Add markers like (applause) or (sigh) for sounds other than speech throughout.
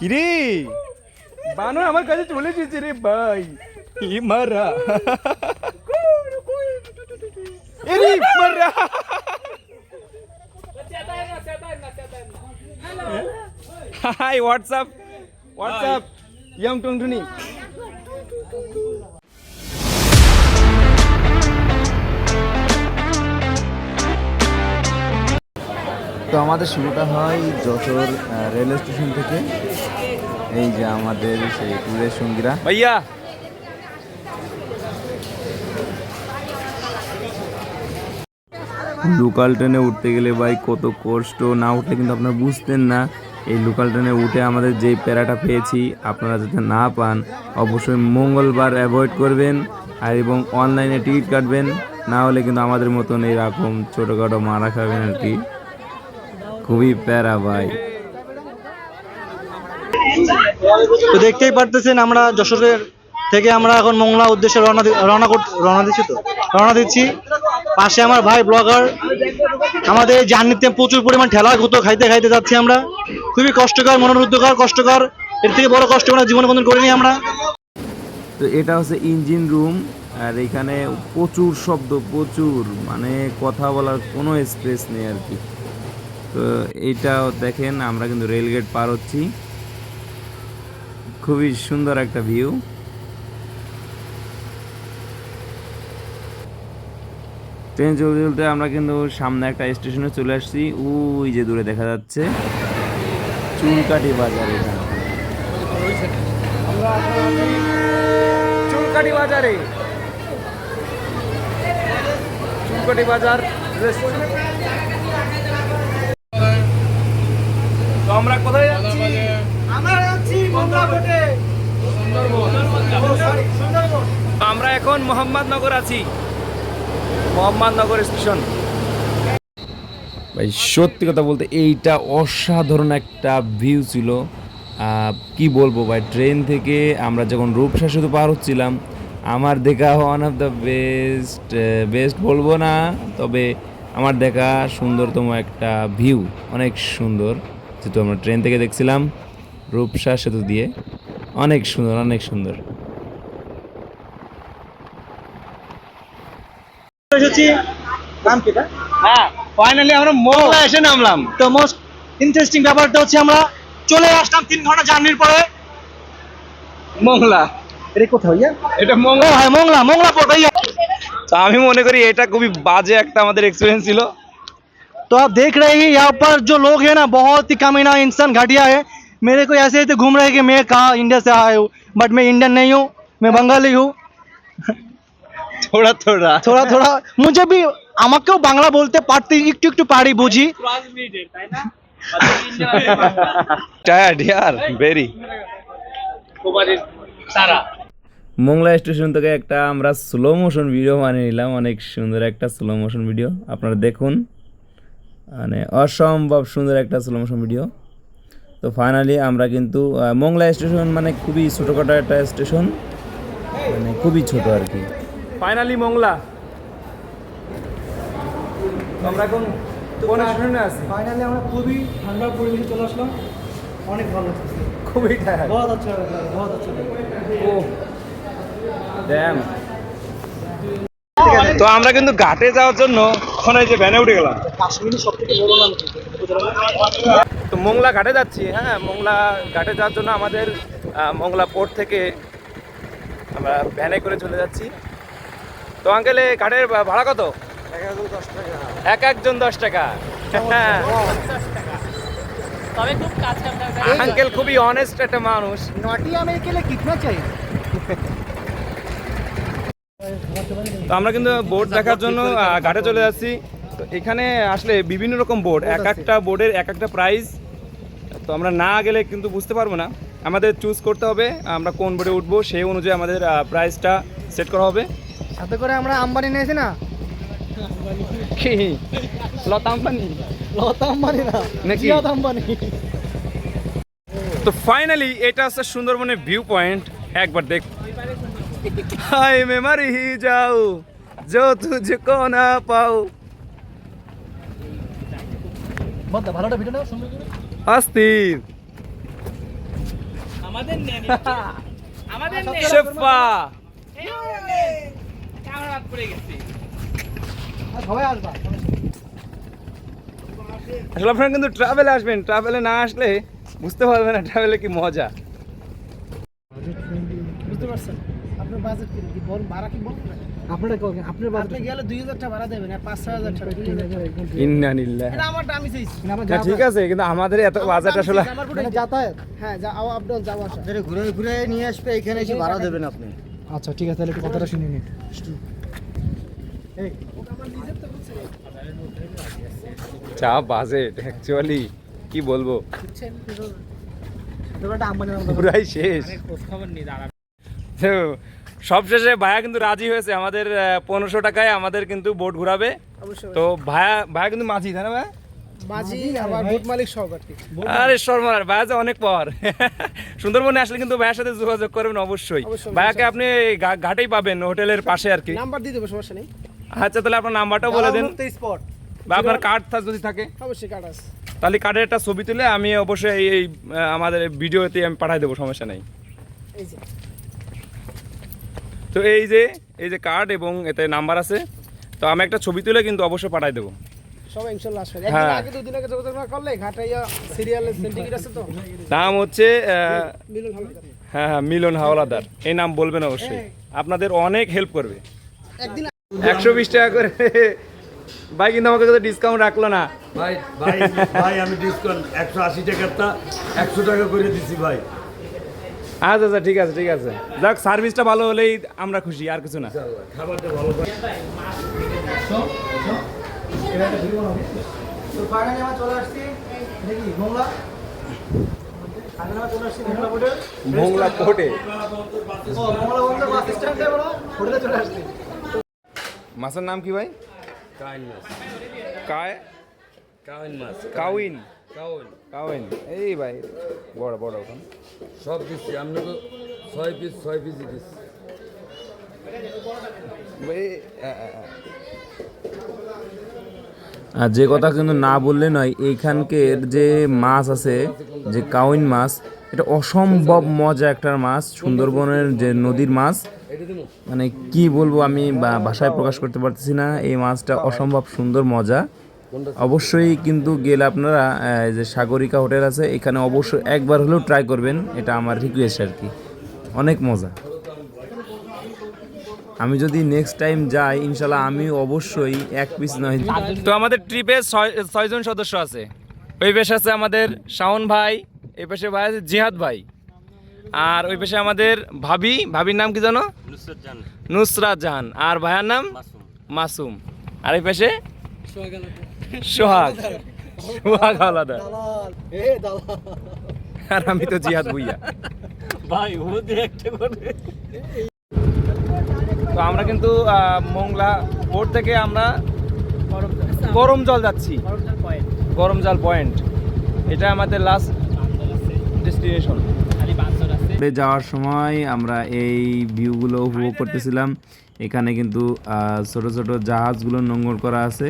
কিরে? বানর আমার কাছে চলে এসেছে রে ভাই। ই মারা। এরে মারা। হাই হোয়াটসঅ্যাপ হোয়াটসঅ্যাপ ইয়ং টুনটুনি তো আমাদের শুরুটা হয় যশোর রেল স্টেশন থেকে। এই যে আমাদের সেই ট্যুরের সঙ্গীরা। ভাইয়া! লোকাল ট্রেনে উঠতে গেলে ভাই কত কষ্ট না উঠলে কিন্তু আপনারা বুঝতেন না। এই লোকাল ট্রেনে উঠে আমাদের যেই প্যারাটা পেয়েছি আপনারা যাতে না পান অবশ্যই মঙ্গলবার অ্যাভয়েড করবেন আর এবং অনলাইনে টিকিট কাটবেন। না হলে কিন্তু আমাদের মতন এরকম ছোটোখাটো মারা খাবেন আর কি। খুবই প্যারা ভাই। তো দেখতেই পারতেছেন আমরা যশোরের থেকে আমরা এখন মংলা উদ্দেশ্যে রওনা রওনা রওনা দিচ্ছি তো। রওনা দিচ্ছি। পাশে আমার ভাই ব্লগার। আমাদের জার্নিতে প্রচুর পরিমাণ ঠেলা গুতো খাইতে খাইতে যাচ্ছি আমরা। খুবই কষ্টকর মনোরুদ্ধকর কষ্টকর। এর থেকে বড় কষ্ট আমরা জীবনে কোনদিন করিনি আমরা। তো এটা হচ্ছে ইঞ্জিন রুম, আর এখানে প্রচুর শব্দ, প্রচুর মানে কথা বলার কোনো স্পেস নেই আর কি। তো এইটাও দেখেন, আমরা কিন্তু রেলগেট পার হচ্ছি। খুবই সুন্দর একটা ভিউ। ট্রেন চলতে চলতে আমরা কিন্তু সামনে একটা স্টেশনে চলে আসছি। ওই যে দূরে দেখা যাচ্ছে। চুলকাটি বাজার এখানে। চুলকাটি বাজারে চুলকাটি বাজার তো আমরা কোথায় যাচ্ছি? তো আমরা এখন মোহাম্মদনগর আছি। মোহাম্মদনগর স্টেশন। ভাই সত্যি কথা বলতে এইটা অসাধারণ একটা ভিউ ছিল। আহ, কি বলব ভাই ট্রেন থেকে আমরা যখন রূপসা শুধু পার হচ্ছিলাম আমার দেখা one of the best best বলব না তবে আমার দেখা সুন্দরতম একটা ভিউ অনেক সুন্দর যেহেতু আমরা ট্রেন থেকে দেখছিলাম। রূপসা সেতু দিয়ে অনেক সুন্দর অনেক সুন্দর এসেছি নাম কি এটা? হ্যাঁ ফাইনালি আমরা মোংলা এসে নামলাম তো মোস্ট ইন্টারেস্টিং ব্যাপারটা হচ্ছে আমরা চলে আসলাম তিন ঘন্টা জার্নির পরে মোংলা এটা কোথায় ভাইয়া এটা ও মোংলা হ্যাঁ মোংলা মোংলা পর ভাইয়া তো আমি মনে করি এটা খুবই বাজে একটা আমাদের এক্সপিরিয়েন্স ছিল तो आप देख रहे हैं यहाँ पर जो लोग हैं ना बहुत ही कमीना इंसान घटिया है मेरे को ऐसे ऐसे घूम रहे हैं कि मैं कहाँ इंडिया से आया हूँ बट मैं इंडियन नहीं हूँ मैं बंगाली हूँ থোড়া থোড়া थोड़ा थोड़ा मुझे भी আমাকেও বাংলা বলতে পারতে একটু একটু পারি বুঝি টায়ার্ড ইয়ার ভেরি মোংলা স্টেশন থেকে একটা আমরা স্লো মোশন ভিডিও বানিয়ে নিলাম অনেক সুন্দর একটা স্লো মোশন ভিডিও আপনারা দেখুন মানে অসম্ভব সুন্দর একটা স্লো মোশন ভিডিও তো ফাইনালি আমরা কিন্তু মোংলা স্টেশন মানে খুবই ছোটোখাটো একটা স্টেশন মানে খুবই ছোট আর কি। ফাইনালি মোংলা। আমরা এখন কোন স্টেশনে আছি? ফাইনালি আমরা খুবই ঠান্ডা পরিবেশে চলে আসলাম। অনেক ভালো লাগছে। খুবই বহুত আচ্ছা বহুত আচ্ছা। ও ড্যাম তো আমরা কিন্তু ঘাটে যাওয়ার জন্য যে ভ্যানে উঠে গেলাম। তো মোংলা ঘাটে যাচ্ছি হ্যাঁ মোংলা ঘাটে যাওয়ার জন্য আমাদের মোংলা পোর্ট থেকে আমরা ভ্যানে করে চলে যাচ্ছি। তো আঙ্কেলে ঘাটের ভাড়া কত? এক একজন দশ টাকা। আঙ্কেল হ্যাঁ। খুবই অনেস্ট একটা মানুষ। নটি আমি কেলে কিতনা চাই? তো আমরা কিন্তু বোর্ড দেখার জন্য ঘাটে চলে যাচ্ছি। তো এখানে আসলে বিভিন্ন রকম বোর্ড এক একটা বোর্ডের এক একটা প্রাইস তো আমরা না গেলে কিন্তু বুঝতে পারব না। আমাদের চুজ করতে হবে আমরা কোন বোর্ডে উঠবো সেই অনুযায়ী আমাদের প্রাইসটা সেট করা হবে। সাথে করে আমরা আম্বানি নিয়েছি না? কি? লতা আম্বানি? লতা আম্বানি না নাকি? আম্বানি। তো ফাইনালি এটা হচ্ছে সুন্দরবনের ভিউ পয়েন্ট একবার দেখ হাই মেমারি যাও जो तुझको ना पाओ বলতে ভালোটা ভিডিও না সুন্দর করে অস্থির আমাদের নেন আমাদের নেন শেফা ক্যামেরা বাদ পড়ে গেছে সবাই আসবা আসলে আপনারা কিন্তু ট্রাভেলে আসবেন ট্রাভেলে না আসলে বুঝতে পারবেন না ট্রাভেলে কি মজা বাজেট কি কি বল ভাড়া কি বল আপনারা আপনার আপনি গেলে দুই হাজার টাকা ভাড়া দেবেন আর পাঁচ ছয় হাজার টাকা। এটা আমারটা আমি চাইছি না ঠিক আছে কিন্তু আমাদের এত বাজেট আসলে মানে যাতায়াত? হ্যাঁ যা আপ ডাউন যাওয়া আসা। ঘুরে ঘুরে নিয়ে আসবে এখানে এসে ভাড়া দেবেন আপনি। আচ্ছা ঠিক আছে তাহলে একটু কথাটা শুনে নিন। যা বাজেট অ্যাকচুয়ালি কি বলব? পুরাই শেষ। খবর সবশেষে ভাইয়া কিন্তু রাজি হয়েছে। আমাদের পনেরোশো টাকায় আমাদের কিন্তু বোট ঘুরাবে। তো ভাইয়া ভাইয়া কিন্তু মাঝি তাই না ভাইয়া আর শর্মার যে অনেক সুন্দরবনে আসলে কিন্তু ভাইয়ার সাথে যোগাযোগ করবেন অবশ্যই। ভাইয়াকে আপনি ঘাটেই পাবেন হোটেলের পাশে আর কি। নাম্বার দিয়ে দেবো সমস্যা নেই। আচ্ছা তাহলে আপনার নাম্বারটাও বলে দেন। স্পট বা আপনার কার্ড যদি থাকে। অবশ্যই কার্ড আছে। তাহলে কার্ডের একটা ছবি তুলে আমি অবশ্যই এই এই, আমাদের ভিডিওতে আমি পাঠিয়ে দেবো সমস্যা নেই। এই যে। তো এই যে এই যে কার্ড এবং এতে নাম্বার আছে তো আমি একটা ছবি তুলে কিন্তু অবশ্যই পাঠিয়ে দেবো। সবাই হ্যাঁ। তো? নাম হচ্ছে হ্যাঁ হ্যাঁ মিলন হাওলাদার। এই নাম বলবেন অবশ্যই। আপনাদের অনেক হেল্প করবে। একশো বিশ টাকা করে। ভাই কিন্তু আমাকে তো ডিসকাউন্ট রাখল না। ভাই ভাই ভাই আমি ডিসকাউন্ট একশো আশি টাকারটা একশো টাকা করে দিছি ভাই। আচ্ছা আচ্ছা ঠিক আছে ঠিক আছে। যাক সার্ভিসটা ভালো হলেই আমরা খুশি আর কিছু না। খাবারটা ভালো চলে আসছি দেখি মোংলা কোটে মাছের নাম কি ভাই? কাইন মাছ। কায়? কাইন মাছ। কাউইন। কাউন এই ভাই বড় বড় ওখান। সব দিচ্ছি আপনাকে ছয় পিস ছয় পিস দিচ্ছি আর যে কথা কিন্তু না বললে নয় এইখানকার যে মাছ আছে যে কাউইন মাছ এটা অসম্ভব মজা একটা মাছ সুন্দরবনের যে নদীর মাছ। মানে কি বলব আমি বা- ভাষায় প্রকাশ করতে পারতেছি না এই মাছটা অসম্ভব সুন্দর মজা। অবশ্যই কিন্তু গেলে আপনারা যে সাগরিকা হোটেল আছে এখানে অবশ্যই একবার হলেও ট্রাই করবেন। এটা আমার রিকোয়েস্ট আর কি। অনেক মজা। আমি যদি নেক্সট টাইম যাই ইনশাল্লাহ আমি অবশ্যই এক পিস নয় তো আমাদের ট্রিপে ছয় ছয়জন সদস্য আছে। ওই পাশে আছে আমাদের শাওন ভাই এই পাশে ভাই আছে জিহাদ ভাই। আর ওই পাশে আমাদের ভাবি ভাবির নাম কি জানো? নুসরাত জাহান। আর ভাইয়ার নাম? মাসুম। আর এই পাশে? সোহাগ। সোহাগ আলাদা। আর আমি তো জিহাদ ভুইয়া। ভাই ও একটা করে। তো আমরা কিন্তু আহ, মোংলা বোর্ড থেকে আমরা গরম জল যাচ্ছি। গরম জল পয়েন্ট। এটা আমাদের লাস্ট ডেস্টিনেশন যাওয়ার সময় আমরা এই ভিউগুলো উপভোগ করতেছিলাম। এখানে কিন্তু আহ, ছোট ছোট জাহাজগুলো নোংর করা আছে।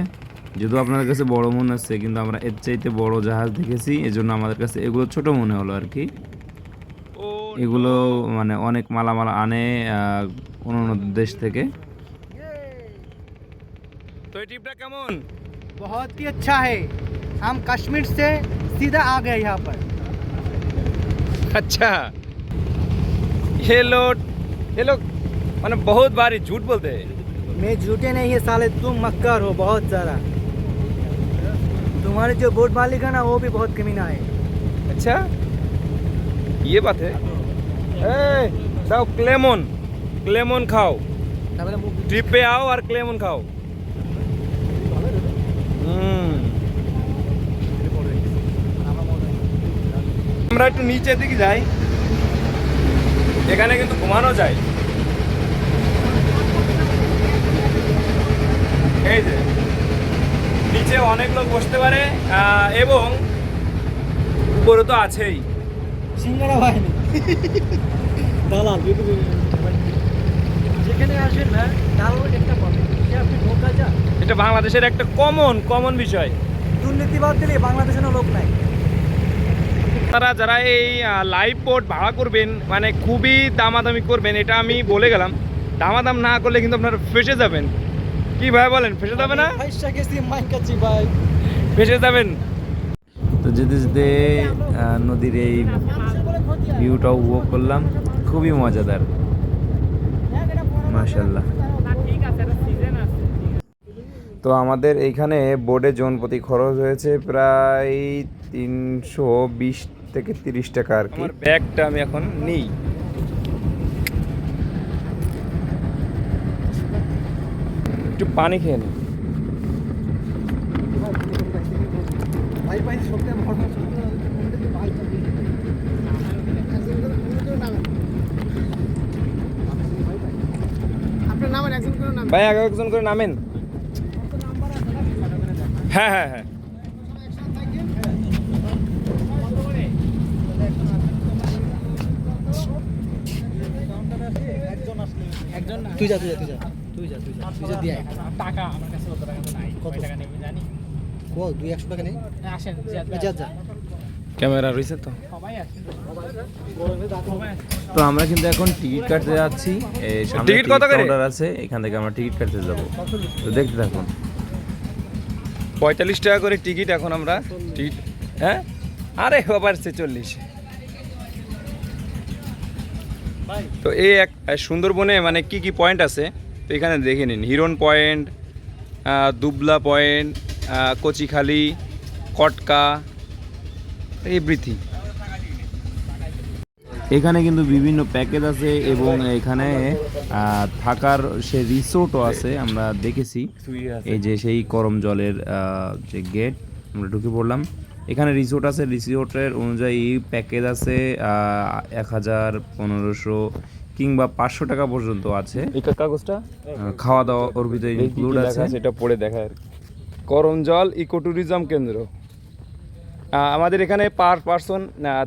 যদিও আপনাদের কাছে বড় মনে হচ্ছে কিন্তু আমরা এর চাইতে বড় জাহাজ দেখেছি এজন্য আমাদের কাছে এগুলো ছোট মনে হলো আর কি এগুলো মানে অনেক মালামাল আনে আহ, অন্য অন্য দেশ থেকে তো এই ট্রিপটা কেমন बहुत ही अच्छा है हम कश्मीर से सीधा आ गए यहाँ पर अच्छा ये लोग ये लोग मैंने बहुत बारी झूठ बोलते हैं मैं झूठे नहीं है साले तुम मक्कार हो बहुत सारा तुम्हारे जो बोट मालिक है ना वो भी बहुत कमीना है अच्छा ये बात है ए, दाओ क्लेमन क्लेमन खाओ ट्रिप पे आओ और क्लेमन खाओ হুম। আমরা একটু নিচের দিকে যাই এখানে কিন্তু ঘুমানো যায় এই যে নিচে অনেক লোক বসতে পারে এবং উপরে তো আছেই। সিঙ্গারা বাহিনী। দালাল যেখানে আসবেন না দালাল একটা পাবেন আপনি ঢোকা যা। এটা বাংলাদেশের একটা কমন কমন বিষয়। দুর্নীতিবাদ দিলে বাংলাদেশের লোক নাই। আপনারা যারা এই লাইভ বোট ভাড়া করবেন মানে খুবই দামাদামি করবেন এটা আমি বলে গেলাম। দামাদাম না করলে কিন্তু আপনারা ফেসে যাবেন। কি ভাই বলেন ফেসে যাবে না? ফেসে যাবেন। তো যেতে যেতে নদীর এই ভিউটা উপভোগ করলাম। খুবই মজাদার। মাশাল্লাহ তো আমাদের এইখানে বোর্ডে জন প্রতি খরচ হয়েছে প্রায় তিনশো বিশ থেকে তিরিশ টাকা আর কি। ব্যাগটা আমি এখন নিই। একটু পানি খেয়ে নিই নাম ভাই আগে একজন করে নামেন। হ্যাঁ হ্যাঁ হ্যাঁ। না তুই যা তুই যা তুই যা। টাকা আমার কাছে কত টাকা তো নাই। কত? কত টাকা নেবে জানি? ও দুই একশো টাকা নেই? আসেন যা যা। ক্যামেরা রয়েছে তো? তো আমরা কিন্তু এখন টিকিট কাটতে যাচ্ছি। টিকিট কত করে? কাউন্টার আছে। এখান থেকে আমরা টিকিট কাটতে যাব। তো দেখতে থাকুন। পঁয়তাল্লিশ টাকা করে টিকিট এখন আমরা টিকিট হ্যাঁ? আরে বাবার ছেচল্লিশ তো এই এক সুন্দরবনে মানে কি কি পয়েন্ট আছে? তো এখানে দেখে নিন Hiron point Dubla point Kochikhali Katka everything. এখানে কিন্তু বিভিন্ন প্যাকেজ আছে এবং এখানে থাকার সে রিসোর্টও আছে আমরা দেখেছি। এই যে সেই করম জলের আহ, যে গেট আমরা ঢুকে পড়লাম। এখানে রিসোর্ট আছে রিসোর্টের অনুযায়ী প্যাকেজ আছে এক হাজার পনেরোশো কিংবা পাঁচশো টাকা পর্যন্ত আছে। কাগজটা? খাওয়া দাওয়া ওর ভিতরে ইনক্লুড আছে। সেটা পড়ে দেখা। করমজল ইকো ট্যুরিজম কেন্দ্র আমাদের এখানে পার পার্সন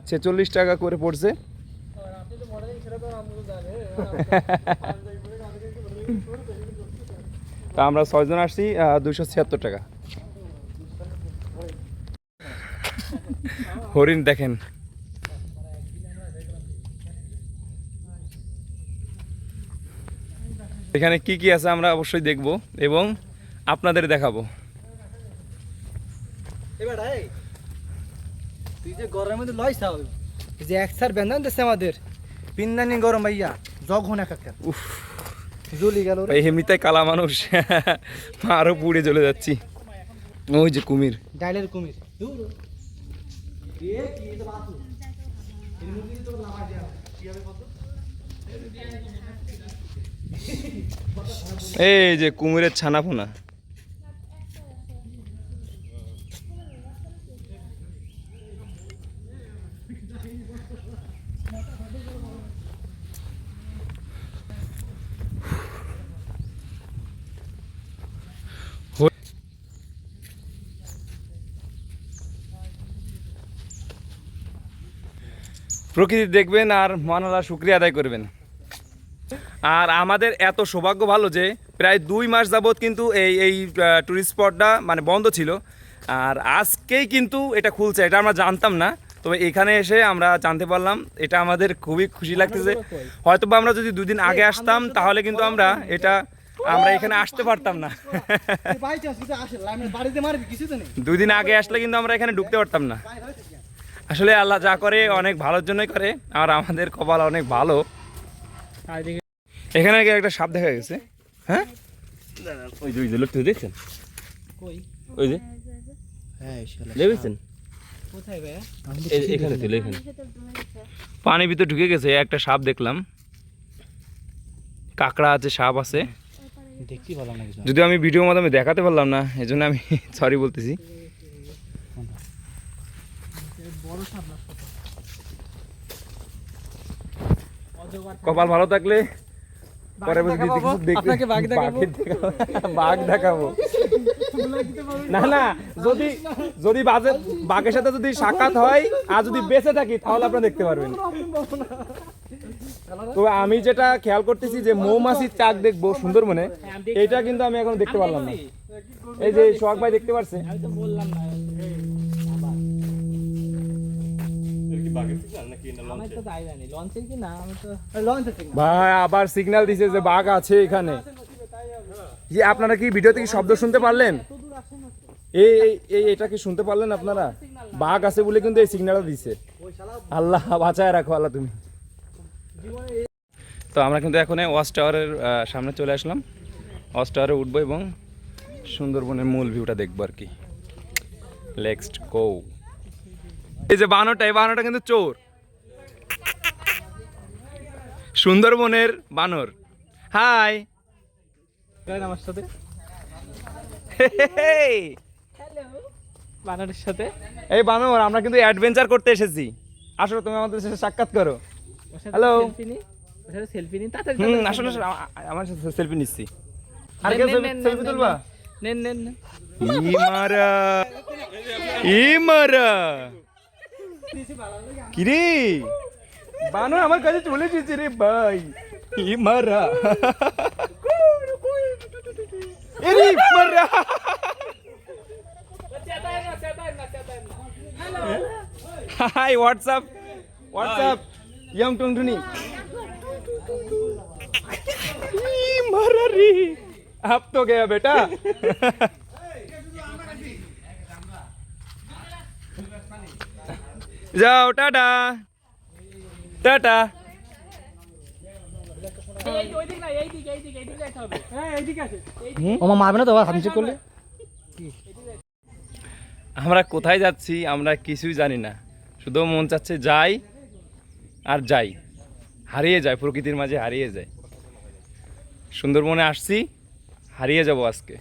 ছেচল্লিশ টাকা করে পড়ছে। তা আমরা ছয়জন আসছি দুশো ছিয়াত্তর টাকা। হরিণ দেখেন। এখানে কি কি আছে আমরা অবশ্যই দেখব এবং আপনাদের দেখাবো। তুই যে গরমের মধ্যে লয় যে এক স্যার বেঁধন দিচ্ছে আমাদের পিন্দানি গরম ভাইয়া যখন এক একটা। উফ। জ্বলি গেল এমনিতে কালা মানুষ (laughs) আরও পুড়ে চলে যাচ্ছি। ওই যে কুমির। ডাইলের কুমির। এই যে কুমিরের ছানা ফোনা প্রকৃতি দেখবেন আর মহানালা শুক্রিয়া আদায় করবেন। আর আমাদের এত সৌভাগ্য ভালো যে প্রায় দুই মাস যাবৎ কিন্তু এই এই ট্যুরিস্ট স্পটটা মানে বন্ধ ছিল। আর আজকেই কিন্তু এটা খুলছে এটা আমরা জানতাম না। তবে এখানে এসে আমরা জানতে পারলাম এটা আমাদের খুবই খুশি লাগতেছে। হয়তো বা আমরা যদি দুদিন আগে আসতাম তাহলে কিন্তু আমরা এটা আমরা এখানে আসতে পারতাম না। ভাই চাষ কিন্তু আসে লাইনের বাড়িতে মারবি কিছু তো নেই। দুই দিন আগে আসলে কিন্তু আমরা এখানে ঢুকতে পারতাম না। আসলে আল্লাহ যা করে অনেক ভালোর জন্যই করে আর আমাদের কপাল অনেক ভালো। এখানে কি একটা সাপ দেখা গেছে। হ্যাঁ? ওই যে ওই যে লোকটা দেখছেন? কই? ওই যে। হ্যাঁ দেখেছেন কোথায় ভাই? এখানে ছিল এখানে। পানি ভিতরে ঢুকে গেছে একটা সাপ দেখলাম। কাঁকড়া আছে সাপ আছে। দেখতে পেলাম না। কিছু আমি ভিডিওর মাধ্যমে দেখাতে পারলাম না এই জন্য আমি (laughs) সরি বলতেছি। কপাল ভালো থাকলে পরে আপনাকে বাঘ দেখাবো? বাঘ দেখাবো। না না যদি যদি বাজে বাঘের সাথে যদি সাক্ষাৎ হয় আর যদি বেঁচে থাকি তাহলে আপনারা দেখতে পারবেন। তো আমি যেটা খেয়াল করতেছি যে মৌমাছির চাক দেখব সুন্দর মনে। এটা কিন্তু আমি এখন দেখতে পারলাম না। এই যে সোহাগ ভাই দেখতে পারছে? আমি তো বললাম না ভাই আবার সিগন্যাল দিছে যে বাঘ আছে এখানে। যে আপনারা কি ভিডিও থেকে শব্দ শুনতে পারলেন? এই এই- এই এটা কি শুনতে পারলেন আপনারা? বাঘ আছে বলে কিন্তু এই সিগন্যালটা দিছে। আল্লাহ বাঁচায় রাখো আল্লাহ তুমি। তো আমরা কিন্তু এখন ওয়াচ টাওয়ারের সামনে চলে আসলাম। ওয়াচ টাওয়ারে উঠবো এবং সুন্দরবনের মূল ভিউটা দেখব আর কি। নেক্সট কো এই যে বানরটা এই বানরটা কিন্তু চোর। সুন্দরবনের বানর। হাই। আমার সাথে। বানরের সাথে। এই বানর আমরা কিন্তু অ্যাডভেঞ্চার করতে এসেছি। আসলে তুমি আমাদের সাথে সাক্ষাৎ করো। সাথে সেলফি নি? আসলে আমার সাথে সেলফি নিচ্ছি। আর কেউ সেলফি তুলবা? নেন নেন নেন। ইমারা। ইমারা। কিরে বানর আমার কাছে চলে এসেছে রে ভাই ইমারা এরে ইমারা হাই হোয়াটসঅ্যাপ হোয়াটসঅ্যাপ ইয়ং টুনটুনি इमारा रे अब तो गया बेटा দিক আছে আমার মারবে না তো আবার হাত নিচে করলে। আমরা কোথায় যাচ্ছি আমরা কিছুই জানি না। শুধু মন চাচ্ছে যাই আর যাই। হারিয়ে যায় প্রকৃতির মাঝে হারিয়ে যায়। সুন্দরবনে আসছি হারিয়ে যাব আজকে।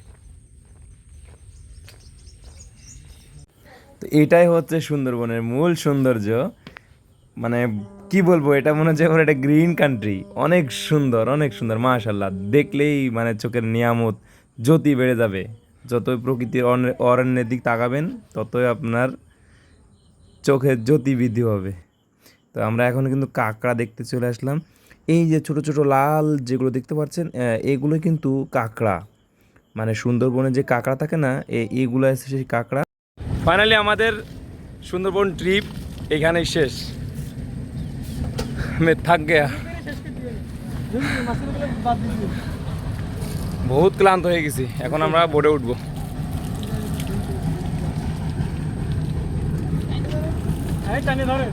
তো এটাই হচ্ছে সুন্দরবনের মূল সৌন্দর্য। মানে কি বলব, এটা মনে হচ্ছে একটা গ্রিন কান্ট্রি অনেক সুন্দর অনেক সুন্দর মাশাল্লাহ দেখলেই মানে চোখের নিয়ামত জ্যোতি বেড়ে যাবে। যতই প্রকৃতির অরণ্যের দিক তাকাবেন, ততই আপনার চোখের জ্যোতি বৃদ্ধি হবে। তো আমরা এখন কিন্তু কাঁকড়া দেখতে চলে আসলাম। এই যে ছোট ছোট লাল যেগুলো দেখতে পাচ্ছেন এগুলো কিন্তু কাঁকড়া। মানে সুন্দরবনে যে কাঁকড়া থাকে না এগুলো আছে সেই কাঁকড়া। ফাইনালি আমাদের সুন্দরবন ট্রিপ এখানেই শেষ। মে থাক গেয়া। বহুত ক্লান্ত হয়ে গেছি। এখন আমরা বোর্ডে উঠবো। টানে ধরে।